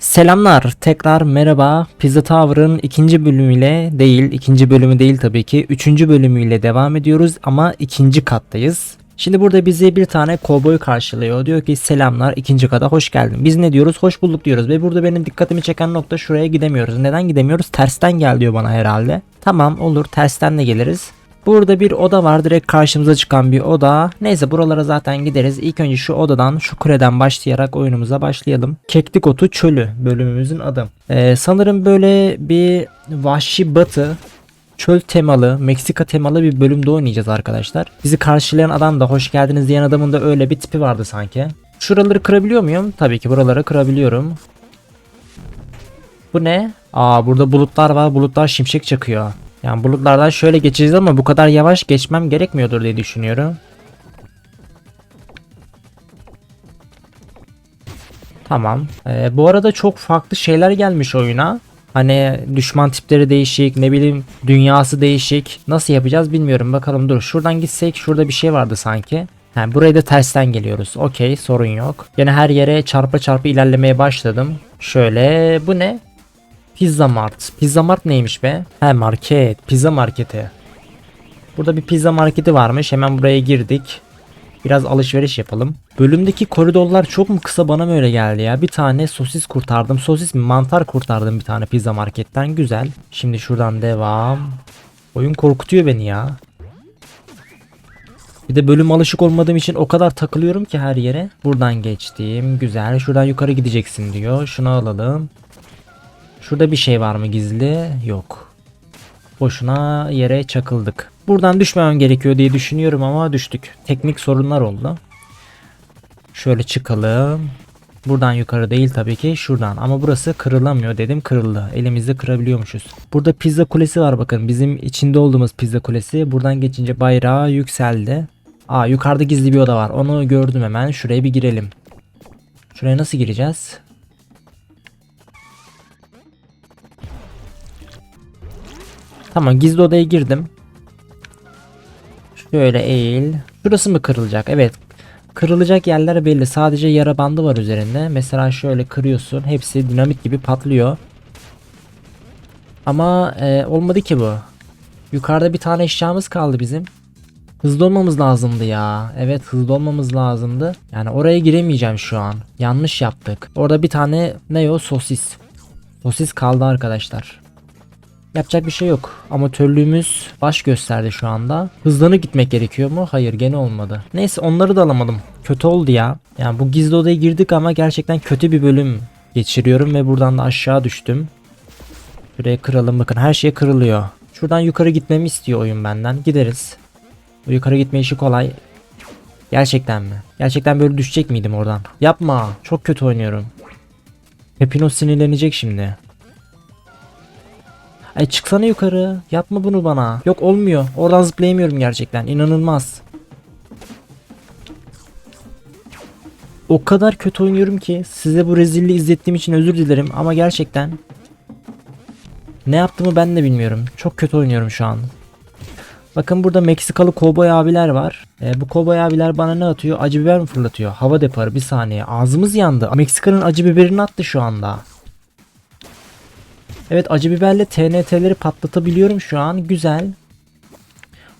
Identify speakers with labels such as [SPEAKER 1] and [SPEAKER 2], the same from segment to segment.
[SPEAKER 1] Selamlar, tekrar merhaba. Pizza Tower'ın ikinci bölümüyle değil, ikinci bölümü değil tabii ki, üçüncü bölümüyle devam ediyoruz ama ikinci kattayız. Şimdi burada bizi bir tane kovboy karşılıyor. Diyor ki selamlar ikinci kata hoş geldin. Biz ne diyoruz? Hoş bulduk diyoruz. Ve burada benim dikkatimi çeken nokta şuraya gidemiyoruz. Neden gidemiyoruz? Tersten gel diyor bana herhalde. Tamam olur tersten de geliriz. Burada bir oda var direkt karşımıza çıkan bir oda. Neyse buralara zaten gideriz. İlk önce şu odadan şu kuleden başlayarak oyunumuza başlayalım. Keklik Otu Çölü bölümümüzün adı. Ee, sanırım böyle bir vahşi batı çöl temalı, Meksika temalı bir bölümde oynayacağız arkadaşlar. Bizi karşılayan adam da hoş geldiniz diyen adamın da öyle bir tipi vardı sanki. Şuraları kırabiliyor muyum? Tabii ki buraları kırabiliyorum. Bu ne? Aa burada bulutlar var. Bulutlar şimşek çakıyor. Yani bulutlardan şöyle geçeceğiz ama bu kadar yavaş geçmem gerekmiyordur diye düşünüyorum. Tamam. Ee, bu arada çok farklı şeyler gelmiş oyuna. Hani düşman tipleri değişik, ne bileyim dünyası değişik. Nasıl yapacağız bilmiyorum. Bakalım dur. Şuradan gitsek şurada bir şey vardı sanki. Ha, buraya da tersten geliyoruz. Okey sorun yok. Yine her yere çarpa çarpa ilerlemeye başladım. Şöyle bu ne? Pizza Mart. Pizza Mart neymiş be? He market. Pizza marketi. Burada bir pizza marketi varmış. Hemen buraya girdik. Biraz alışveriş yapalım. Bölümdeki koridorlar çok mu kısa bana mı öyle geldi ya? Bir tane sosis kurtardım. Sosis mi? Mantar kurtardım bir tane pizza marketten. Güzel. Şimdi şuradan devam. Oyun korkutuyor beni ya. Bir de bölüm alışık olmadığım için o kadar takılıyorum ki her yere. Buradan geçtim. Güzel. Şuradan yukarı gideceksin diyor. Şunu alalım. Şurada bir şey var mı gizli? Yok. Boşuna yere çakıldık. Buradan düşmemem gerekiyor diye düşünüyorum ama düştük. Teknik sorunlar oldu. Şöyle çıkalım. Buradan yukarı değil tabii ki şuradan ama burası kırılamıyor dedim kırıldı. Elimizde kırabiliyormuşuz. Burada pizza kulesi var bakın bizim içinde olduğumuz pizza kulesi. Buradan geçince bayrağı yükseldi. Aa yukarıda gizli bir oda var onu gördüm hemen şuraya bir girelim. Şuraya nasıl gireceğiz? Tamam gizli odaya girdim. Şöyle eğil. Şurası mı kırılacak? Evet. Kırılacak yerler belli. Sadece yara bandı var üzerinde. Mesela şöyle kırıyorsun. Hepsi dinamit gibi patlıyor. Ama e, olmadı ki bu. Yukarıda bir tane eşyamız kaldı bizim. Hızlı olmamız lazımdı ya. Evet hızlı olmamız lazımdı. Yani oraya giremeyeceğim şu an. Yanlış yaptık. Orada bir tane ne o sosis. Sosis kaldı arkadaşlar. Yapacak bir şey yok. Amatörlüğümüz baş gösterdi şu anda. Hızlanıp gitmek gerekiyor mu? Hayır gene olmadı. Neyse onları da alamadım. Kötü oldu ya. Yani bu gizli odaya girdik ama gerçekten kötü bir bölüm geçiriyorum ve buradan da aşağı düştüm. Şuraya kıralım bakın her şey kırılıyor. Şuradan yukarı gitmemi istiyor oyun benden. Gideriz. Bu yukarı gitme işi kolay. Gerçekten mi? Gerçekten böyle düşecek miydim oradan? Yapma. Çok kötü oynuyorum. Pepino sinirlenecek şimdi. Ay çıksana yukarı. Yapma bunu bana. Yok olmuyor. Oradan zıplayamıyorum gerçekten. İnanılmaz. O kadar kötü oynuyorum ki size bu rezilliği izlettiğim için özür dilerim ama gerçekten ne yaptığımı ben de bilmiyorum. Çok kötü oynuyorum şu an. Bakın burada Meksikalı kovboy abiler var. E, bu kovboy abiler bana ne atıyor? Acı biber mi fırlatıyor? Hava deparı bir saniye. Ağzımız yandı. Meksika'nın acı biberini attı şu anda. Evet acı biberle TNT'leri patlatabiliyorum şu an. Güzel.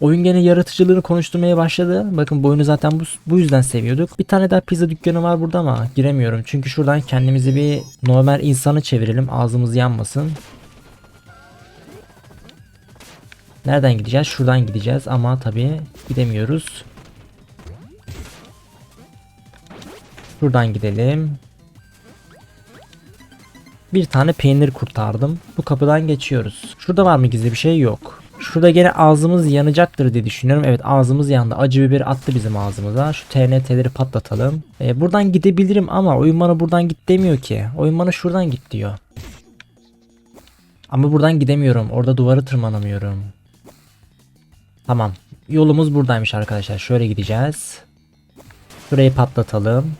[SPEAKER 1] Oyun gene yaratıcılığını konuşturmaya başladı. Bakın bu zaten bu, bu yüzden seviyorduk. Bir tane daha pizza dükkanı var burada ama giremiyorum. Çünkü şuradan kendimizi bir normal insanı çevirelim. Ağzımız yanmasın. Nereden gideceğiz? Şuradan gideceğiz ama tabii gidemiyoruz. Şuradan gidelim. Bir tane peynir kurtardım. Bu kapıdan geçiyoruz. Şurada var mı gizli bir şey? Yok. Şurada gene ağzımız yanacaktır diye düşünüyorum. Evet ağzımız yandı. Acı biber attı bizim ağzımıza. Şu TNT'leri patlatalım. Ee, buradan gidebilirim ama oyun bana buradan git demiyor ki. Oyun bana şuradan git diyor. Ama buradan gidemiyorum. Orada duvarı tırmanamıyorum. Tamam. Yolumuz buradaymış arkadaşlar. Şöyle gideceğiz. Şurayı patlatalım.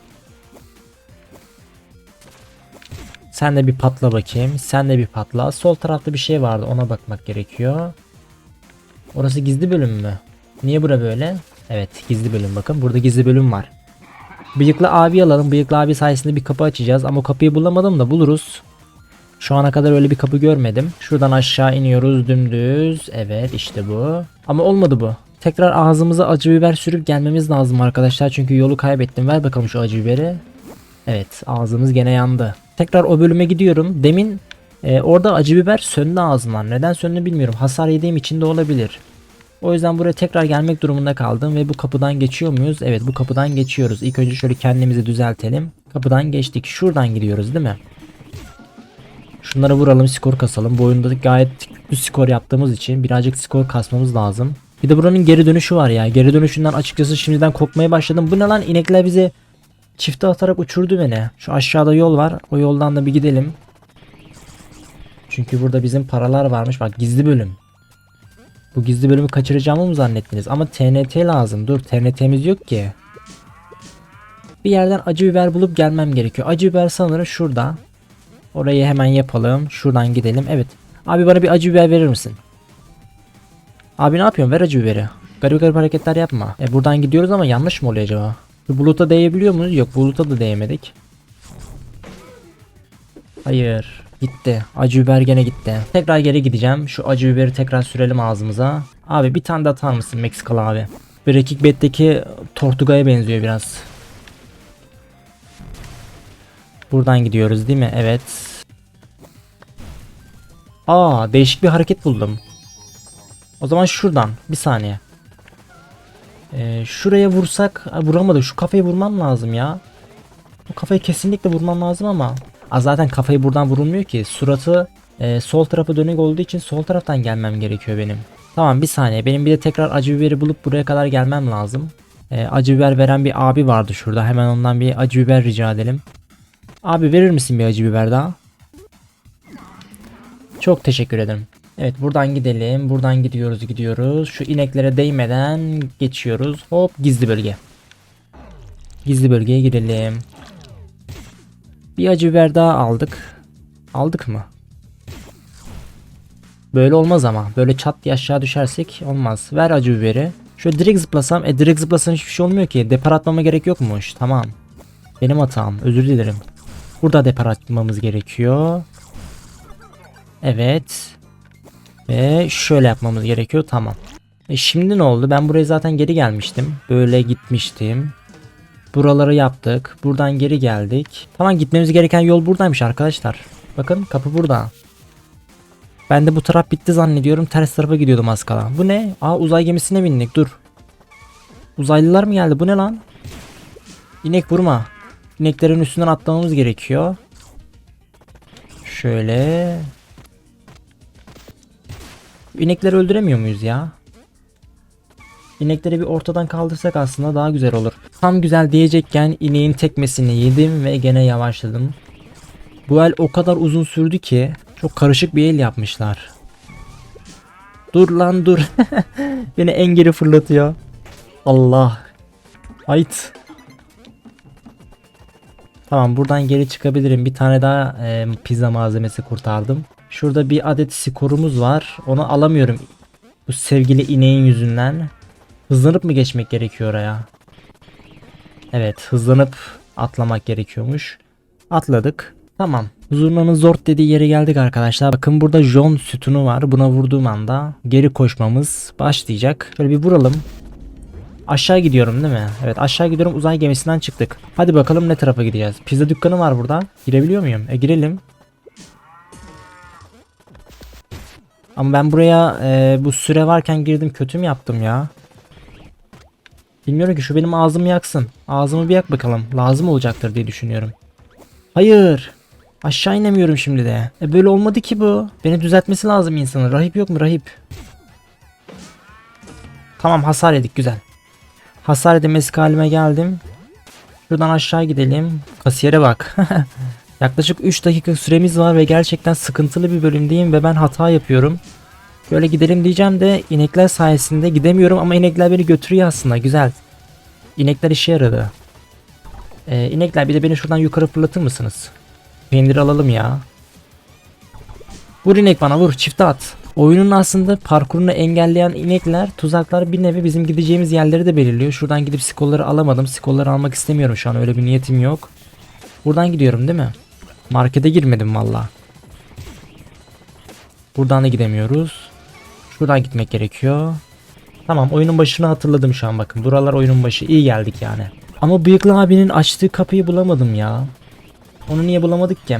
[SPEAKER 1] Sen de bir patla bakayım. Sen de bir patla. Sol tarafta bir şey vardı. Ona bakmak gerekiyor. Orası gizli bölüm mü? Niye bura böyle? Evet gizli bölüm bakın. Burada gizli bölüm var. Bıyıklı abi alalım. Bıyıklı abi sayesinde bir kapı açacağız. Ama kapıyı bulamadım da buluruz. Şu ana kadar öyle bir kapı görmedim. Şuradan aşağı iniyoruz dümdüz. Evet işte bu. Ama olmadı bu. Tekrar ağzımıza acı biber sürüp gelmemiz lazım arkadaşlar. Çünkü yolu kaybettim. Ver bakalım şu acı biberi. Evet ağzımız gene yandı. Tekrar o bölüme gidiyorum. Demin e, orada acı biber söndü ağzımdan. Neden söndü bilmiyorum. Hasar yediğim için de olabilir. O yüzden buraya tekrar gelmek durumunda kaldım ve bu kapıdan geçiyor muyuz? Evet bu kapıdan geçiyoruz. İlk önce şöyle kendimizi düzeltelim. Kapıdan geçtik. Şuradan gidiyoruz değil mi? Şunları vuralım skor kasalım. Bu oyunda gayet güçlü skor yaptığımız için birazcık skor kasmamız lazım. Bir de buranın geri dönüşü var ya. Geri dönüşünden açıkçası şimdiden korkmaya başladım. Bu ne lan inekler bizi çifte atarak uçurdu beni. Şu aşağıda yol var. O yoldan da bir gidelim. Çünkü burada bizim paralar varmış. Bak gizli bölüm. Bu gizli bölümü kaçıracağımı mı zannettiniz? Ama TNT lazım. Dur TNT'miz yok ki. Bir yerden acı biber bulup gelmem gerekiyor. Acı biber sanırım şurada. Orayı hemen yapalım. Şuradan gidelim. Evet. Abi bana bir acı biber verir misin? Abi ne yapıyorsun? Ver acı biberi. Garip garip hareketler yapma. E buradan gidiyoruz ama yanlış mı oluyor acaba? Bu buluta değebiliyor muyuz? Yok buluta da değemedik. Hayır. Gitti. Acı biber gene gitti. Tekrar geri gideceğim. Şu acı biberi tekrar sürelim ağzımıza. Abi bir tane de atar mısın Meksikalı abi? Breaking Bad'deki Tortuga'ya benziyor biraz. Buradan gidiyoruz değil mi? Evet. Aa değişik bir hareket buldum. O zaman şuradan bir saniye. Ee, şuraya vursak Aa, vuramadık. Şu kafayı vurmam lazım ya. Bu kafayı kesinlikle vurmam lazım ama. Aa, zaten kafayı buradan vurulmuyor ki. Suratı e, sol tarafı dönük olduğu için sol taraftan gelmem gerekiyor benim. Tamam bir saniye. Benim bir de tekrar acı biberi bulup buraya kadar gelmem lazım. Ee, acı biber veren bir abi vardı şurada. Hemen ondan bir acı biber rica edelim. Abi verir misin bir acı biber daha? Çok teşekkür ederim. Evet buradan gidelim. Buradan gidiyoruz gidiyoruz. Şu ineklere değmeden geçiyoruz. Hop gizli bölge. Gizli bölgeye girelim. Bir acı biber daha aldık. Aldık mı? Böyle olmaz ama. Böyle çat diye aşağı düşersek olmaz. Ver acı biberi. Şöyle direkt zıplasam. E direkt zıplasam hiçbir şey olmuyor ki. Depar atmama gerek yokmuş. Tamam. Benim hatam. Özür dilerim. Burada depar atmamız gerekiyor. Evet. Ve şöyle yapmamız gerekiyor. Tamam. E şimdi ne oldu? Ben buraya zaten geri gelmiştim. Böyle gitmiştim. Buraları yaptık. Buradan geri geldik. Tamam gitmemiz gereken yol buradaymış arkadaşlar. Bakın kapı burada. Ben de bu taraf bitti zannediyorum. Ters tarafa gidiyordum az kala. Bu ne? Aa uzay gemisine bindik. Dur. Uzaylılar mı geldi? Bu ne lan? İnek vurma. İneklerin üstünden atlamamız gerekiyor. Şöyle. İnekleri öldüremiyor muyuz ya? İnekleri bir ortadan kaldırsak aslında daha güzel olur. Tam güzel diyecekken ineğin tekmesini yedim ve gene yavaşladım. Bu el o kadar uzun sürdü ki çok karışık bir el yapmışlar. Dur lan dur. Beni en geri fırlatıyor. Allah. Ait. Tamam buradan geri çıkabilirim. Bir tane daha e, pizza malzemesi kurtardım. Şurada bir adet skorumuz var. Onu alamıyorum. Bu sevgili ineğin yüzünden. Hızlanıp mı geçmek gerekiyor oraya? Evet hızlanıp atlamak gerekiyormuş. Atladık. Tamam. Zurna'nın zort dediği yere geldik arkadaşlar. Bakın burada John sütunu var. Buna vurduğum anda geri koşmamız başlayacak. Şöyle bir vuralım. Aşağı gidiyorum değil mi? Evet aşağı gidiyorum uzay gemisinden çıktık. Hadi bakalım ne tarafa gideceğiz. Pizza dükkanı var burada. Girebiliyor muyum? E girelim. Ama ben buraya e, bu süre varken girdim kötü mü yaptım ya? Bilmiyorum ki şu benim ağzımı yaksın. Ağzımı bir yak bakalım. Lazım olacaktır diye düşünüyorum. Hayır. Aşağı inemiyorum şimdi de. E böyle olmadı ki bu. Beni düzeltmesi lazım insanın. Rahip yok mu rahip? Tamam hasar yedik güzel. Hasar edilmesi halime geldim. Şuradan aşağı gidelim. Kasiyere bak. Yaklaşık 3 dakika süremiz var ve gerçekten sıkıntılı bir bölümdeyim ve ben hata yapıyorum. Böyle gidelim diyeceğim de inekler sayesinde gidemiyorum ama inekler beni götürüyor aslında güzel. İnekler işe yaradı. Ee, inekler bir de beni şuradan yukarı fırlatır mısınız? Peynir alalım ya. Vur inek bana vur çifte at. Oyunun aslında parkurunu engelleyen inekler, tuzaklar bir nevi bizim gideceğimiz yerleri de belirliyor. Şuradan gidip skolları alamadım. Skolları almak istemiyorum şu an öyle bir niyetim yok. Buradan gidiyorum değil mi? Markete girmedim valla. Buradan da gidemiyoruz. Şuradan gitmek gerekiyor. Tamam oyunun başını hatırladım şu an bakın. Buralar oyunun başı. İyi geldik yani. Ama bıyıklı abinin açtığı kapıyı bulamadım ya. Onu niye bulamadık ki?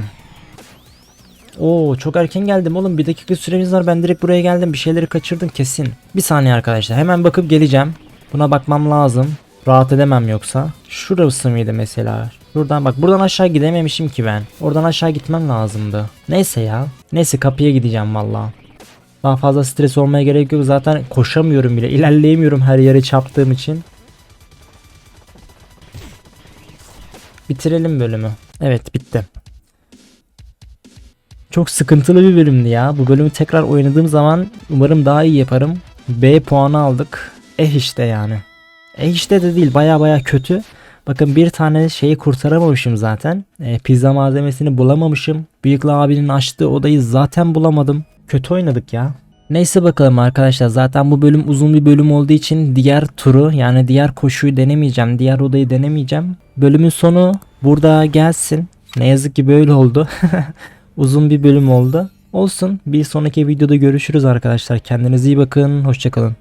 [SPEAKER 1] Oo çok erken geldim oğlum. Bir dakika süremiz var. Ben direkt buraya geldim. Bir şeyleri kaçırdım kesin. Bir saniye arkadaşlar. Hemen bakıp geleceğim. Buna bakmam lazım. Rahat edemem yoksa. Şurası mıydı mesela? Buradan bak buradan aşağı gidememişim ki ben. Oradan aşağı gitmem lazımdı. Neyse ya. Neyse kapıya gideceğim valla. Daha fazla stres olmaya gerek yok. Zaten koşamıyorum bile. İlerleyemiyorum her yere çarptığım için. Bitirelim bölümü. Evet bitti. Çok sıkıntılı bir bölümdü ya. Bu bölümü tekrar oynadığım zaman umarım daha iyi yaparım. B puanı aldık. Eh işte yani. Eh işte de değil baya baya kötü. Bakın bir tane şeyi kurtaramamışım zaten. E, pizza malzemesini bulamamışım. Bıyıklı abinin açtığı odayı zaten bulamadım. Kötü oynadık ya. Neyse bakalım arkadaşlar zaten bu bölüm uzun bir bölüm olduğu için diğer turu yani diğer koşuyu denemeyeceğim. Diğer odayı denemeyeceğim. Bölümün sonu burada gelsin. Ne yazık ki böyle oldu. uzun bir bölüm oldu. Olsun bir sonraki videoda görüşürüz arkadaşlar. Kendinize iyi bakın. Hoşçakalın.